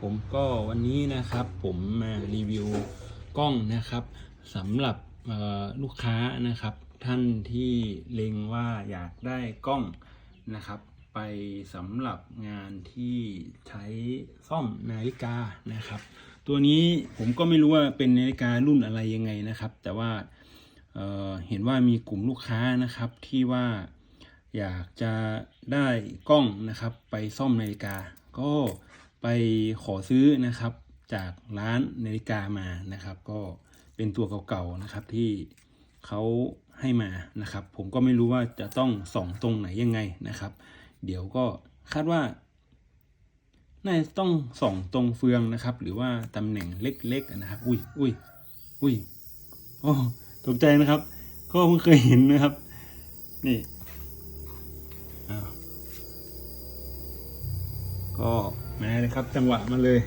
ผมก็วันนี้นะครับผมมารีวิวกล้องนะครับสำหรับลูกค้านะครับ ท่านที่เล็งว่าอยากได้กล้องนะครับ ไปสำหรับงานที่ใช้ซ่อมนาฬิกานะครับ ตัวนี้ผมก็ไม่รู้ว่าเป็นนาฬิการุ่นอะไรยังไงนะครับ แต่ว่าเเห็นว่ามีกลุ่มลูกค้านะครับที่ว่าอยากจะได้กล้องนะครับ ไปซ่อมนาฬิกาก็ ไปขอซื้อนะครับจากร้านนาฬิกามานะครับ ก็เป็นตัวเก่าๆนะครับที่เขาให้มานะครับ ผมก็ไม่รู้ว่าจะต้องส่องตรงไหนยังไงนะครับ เดี๋ยวก็คาดว่าน่าจะต้องส่องตรงเฟืองนะครับ หรือว่าตำแหน่งเล็กๆนะครับ อุ้ยอุ้ยอุ้ยโอ้ตกใจนะครับ ก็เพิ่งเคยเห็นนะครับ นี่อ้าวก็ มาเลยครับ จังหวะมาเลย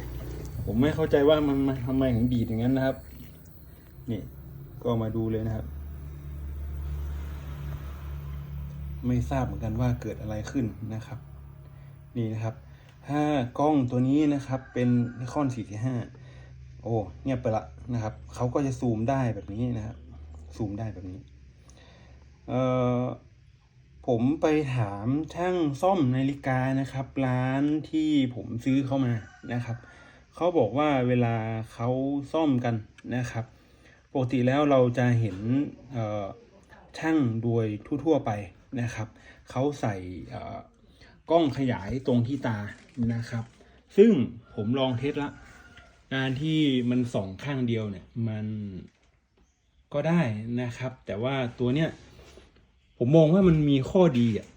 ผมไม่เข้าใจว่ามันทำไมถึงดีดอย่างนั้นนะครับ นี่ ก็มาดูเลยนะครับ ไม่ทราบเหมือนกันว่าเกิดอะไรขึ้นนะครับ นี่นะครับ ถ้ากล้องตัวนี้นะครับ เป็นนิคอน445โอ้เงียบไปละนะครับ เขาก็จะซูมได้แบบนี้นะครับ ซูมได้แบบนี้ เอ่อ ผมไปถามช่างซ่อมนาฬิกานะครับ ร้านที่ผมซื้อเข้ามานะครับเขาบอกว่าเวลาเขาซ่อมกันนะครับ ปกติแล้วเราจะเห็นช่างโดยทั่วๆไปนะครับเขาใส่กล้องขยายตรงที่ตานะครับ ซึ่งผมลองเทสละการที่มันส่องข้างเดียวเนี่ยมันก็ได้นะครับ แต่ว่าตัวเนี้ย ผมมองว่ามันมีข้อดีอะ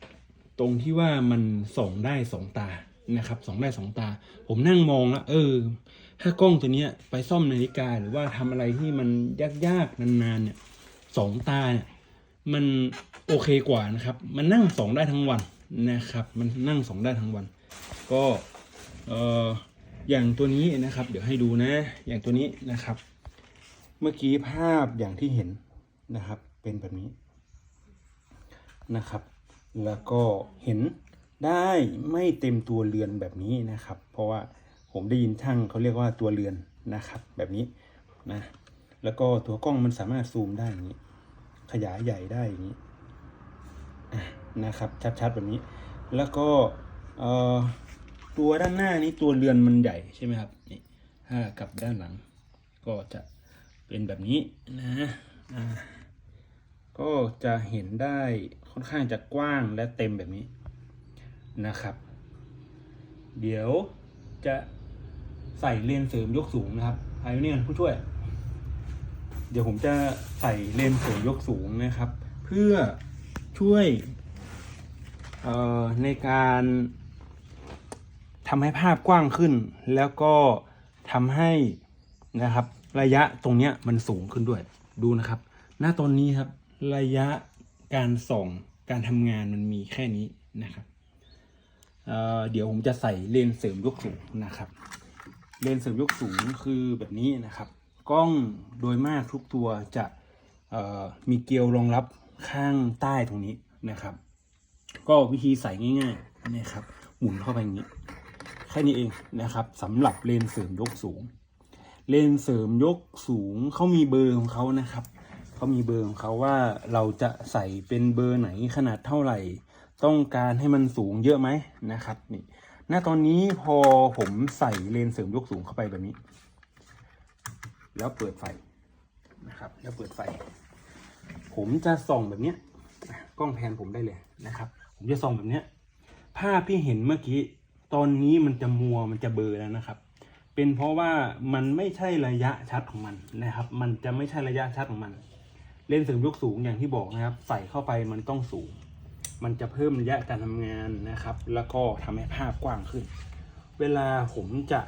ตรงที่ว่ามันส่องได้สองตานะครับส่องได้สองตา ผมนั่งมองแล้วเออ ถ้ากล้องตัวเนี้ยไปซ่อมนาฬิกาหรือว่าทำอะไรที่มันยากๆนานๆเนี่ยสองตาเนี่ยมันโอเคกว่านะครับ มันนั่งส่องได้ทั้งวันนะครับ มันนั่งส่องได้ทั้งวัน ก็เอออย่างตัวนี้นะครับ เดี๋ยวให้ดูนะ อย่างตัวนี้นะครับ เมื่อกี้ภาพอย่างที่เห็นนะครับ เป็นแบบนี้ นะครับ แล้วก็เห็นได้ไม่เต็มตัวเรือนแบบนี้นะครับ เพราะว่าผมได้ยินช่างเขาเรียกว่าตัวเรือนนะครับ แบบนี้นะแล้วก็ตัวกล้องมันสามารถซูมได้อย่างนี้ ขยายใหญ่ได้อย่างนี้นะครับ ชัดๆแบบนี้ แล้วก็ตัวด้านหน้านี้ตัวเรือนมันใหญ่ใช่ไหมครับนี่ถ้ากลับด้านหลัง ก็จะเป็นแบบนี้นะอ่า ก็จะเห็นได้ค่อนข้างจะกว้างและเต็มแบบนี้นะครับ เดี๋ยวจะใส่เลนส์เสริมยกสูงนะครับไพเนี่ยผู้ช่วย เดี๋ยวผมจะใส่เลนส์เสริมยกสูงนะครับ เพื่อช่วยในการทำให้ภาพกว้างขึ้น แล้วก็ทำให้นะครับ ระยะตรงเนี้ยมันสูงขึ้นด้วยดูนะครับ หน้าตอนนี้ครับ ระยะการส่งการทำงานมันมีแค่นี้นะครับเเดี๋ยวผมจะใส่เลนส์เสริมยกสูงนะครับ เลนส์เสริมยกสูงคือแบบนี้นะครับ กล้องโดยมากทุกตัวจะมีเกลียวรองรับข้างใต้ตรงนี้นะครับ ก็วิธีใส่ง่ายๆนะครับหมุนเข้าไปอย่างนี้แค่นี้เองนะครับสำหรับเลนส์เสริมยกสูง เลนส์เสริมยกสูงเขามีเบอร์ของเขานะครับ เขามีเบอร์ของเขาว่าเราจะใส่เป็นเบอร์ไหนขนาดเท่าไหร่ ต้องการให้มันสูงเยอะไหมนะครับนี่ณตอนนี้พอผมใส่เลนส์เสริมยกสูงเข้าไปแบบนี้ แล้วเปิดไฟนะครับ แล้วเปิดไฟ ผมจะส่องแบบเนี้ยกล้องแพนผมได้เลยนะครับ ผมจะส่องแบบเนี้ยภาพที่เห็นเมื่อกี้ตอนนี้มันจะมัวมันจะเบลอแล้วนะครับ เป็นเพราะว่ามันไม่ใช่ระยะชัดของมันนะครับ มันจะไม่ใช่ระยะชัดของมัน เล่นส์เสริมยกสูงอย่างที่บอกนะครับ ใส่เข้าไปมันต้องสูง มันจะเพิ่มระยะการทำงานนะครับ แล้วก็ทำให้ภาพกว้างขึ้น เวลาผมจะ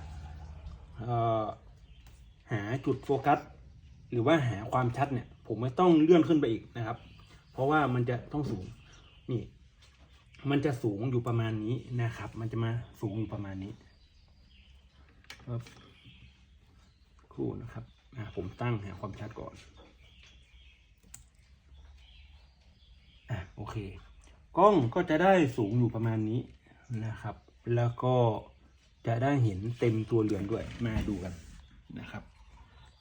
หาจุดโฟกัส หรือว่าหาความชัดเนี่ย ผมไม่ต้องเลื่อนขึ้นไปอีกนะครับ เพราะว่ามันจะต้องสูงนี่มันจะสูงอยู่ประมาณนี้นะครับ มันจะมาสูงอยู่ประมาณนี้ครับคู่นะครับผมตั้งหาความชัดก่อน อะ โอเค กล้องก็จะได้สูงอยู่ประมาณนี้นะครับ แล้วก็จะได้เห็นเต็มตัวเรือนด้วย มาดูกันนะครับ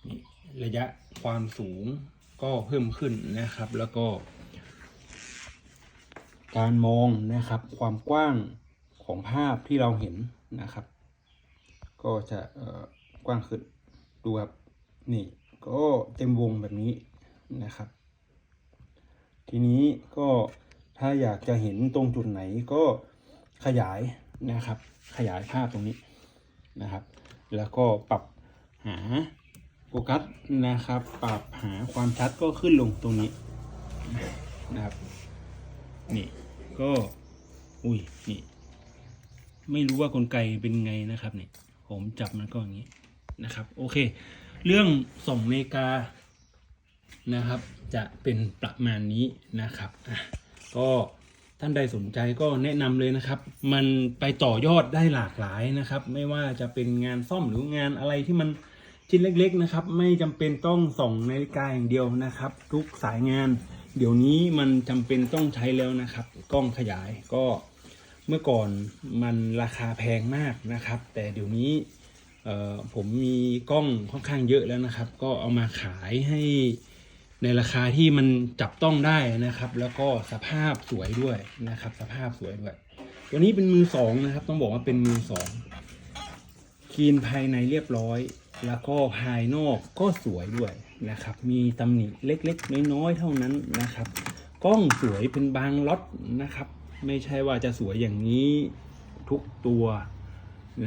นี่ระยะความสูงก็เพิ่มขึ้นนะครับ แล้วก็ การมองนะครับ ความกว้างของภาพที่เราเห็นนะครับ ก็จะกว้างขึ้นดูครับนี่ก็เต็มวงแบบนี้นะครับ ทีนี้ก็ถ้าอยากจะเห็นตรงจุดไหนก็ขยายนะครับ ขยายภาพตรงนี้นะครับ แล้วก็ปรับหาโฟกัสนะครับ ปรับหาความชัดก็ขึ้นลงตรงนี้นะครับนี่ก็อุ้ยนี่ไม่รู้ว่ากลไกเป็นไงนะครับเนี่ยผมจับมันก็อย่างนี้นะครับ โอเค เรื่องส่งเมกา นะครับ จะเป็นประมาณนี้นะครับอะก็ท่านใดสนใจก็แนะนำเลยนะครับ มันไปต่อยอดได้หลากหลายนะครับ ไม่ว่าจะเป็นงานซ่อมหรืองานอะไรที่มันชิ้นเล็ก ๆนะครับ ไม่จำเป็นต้องส่องนาฬิกาอย่างเดียวนะครับ ทุกสายงาน เดี๋ยวนี้มันจำเป็นต้องใช้แล้วนะครับ กล้องขยายก็เมื่อก่อนมันราคาแพงมากนะครับ แต่เดี๋ยวนี้เอ่อผมมีกล้องค่อนข้างเยอะแล้วนะครับ ก็เอามาขายให้ ในราคาที่มันจับต้องได้นะครับ แล้วก็สภาพสวยด้วยนะครับ สภาพสวยด้วย ตัวนี้เป็นมือสองนะครับ ต้องบอกว่าเป็นมือสองคีนภายในเรียบร้อย แล้วก็ภายนอกก็สวยด้วยนะครับ มีตำหนิเล็กๆ น้อยๆเท่านั้นนะครับ กล้องสวยเป็นบางล็อตนะครับ ไม่ใช่ว่าจะสวยอย่างนี้ทุกตัว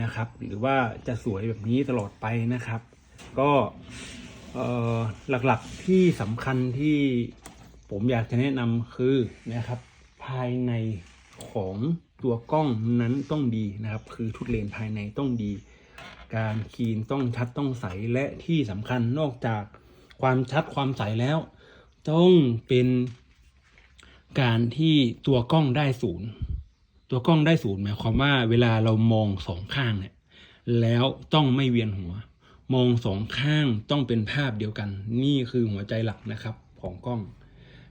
นะครับ หรือว่าจะสวยแบบนี้ตลอดไปนะครับ ก็ หลักๆที่สำคัญที่ผมอยากจะแนะนำคือนะครับ ภายในของตัวกล้องนั้นต้องดีนะครับ คือทุกเลนภายในต้องดี การคีนต้องชัดต้องใสและที่สำคัญนอกจากความชัดความใสแล้ว ต้องเป็นการที่ตัวกล้องได้ศูนย์ตัวกล้องได้ศูนย์หมายความว่าเวลาเรามองสองข้างเนี่ยแล้วต้องไม่เวียนหัว มองสองข้างต้องเป็นภาพเดียวกัน นี่คือหัวใจหลักนะครับของกล้อง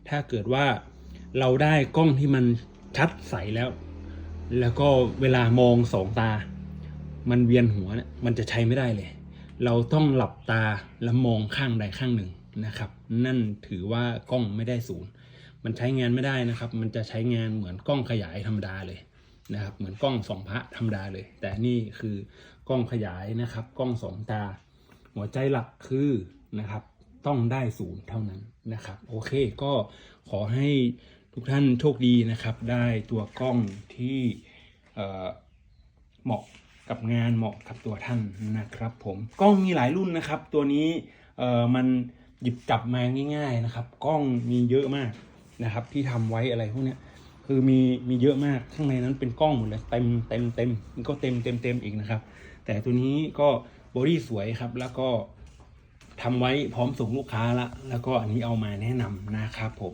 ถ้าเกิดว่าเราได้กล้องที่มันชัดใสแล้ว แล้วก็เวลามองสองตา มันเวียนหัวเนี่ยมันจะใช้ไม่ได้เลย เราต้องหลับตาแล้วมองข้างใดข้างหนึ่งนะครับ นั่นถือว่ากล้องไม่ได้ศูนย์ มันใช้งานไม่ได้นะครับ มันจะใช้งานเหมือนกล้องขยายธรรมดาเลยนะครับ เหมือนกล้องสองพระธรรมดาเลย แต่นี่คือกล้องขยายนะครับ กล้องสองตา หัวใจหลักคือนะครับต้องได้ศูนย์เท่านั้นนะครับโอเคก็ขอให้ทุกท่านโชคดีนะครับ ได้ตัวกล้องที่เหมาะกับงานเหมาะกับตัวท่านนะครับ ผมกล้องมีหลายรุ่นนะครับ ตัวนี้มันหยิบจับมาง่าย ๆนะครับ กล้องมีเยอะมากนะครับ ที่ทำไว้อะไรพวกนี้คือมีมีเยอะมากข้างในนั้นเป็นกล้องหมดเลยเต็มเต็มเต็มก็เต็มเต็มเต็มอีกนะครับ แต่ตัวนี้ก็ บอดี้สวยครับ แล้วก็ทำไว้พร้อมส่งลูกค้าละแล้วก็อันนี้เอามาแนะนำนะครับผม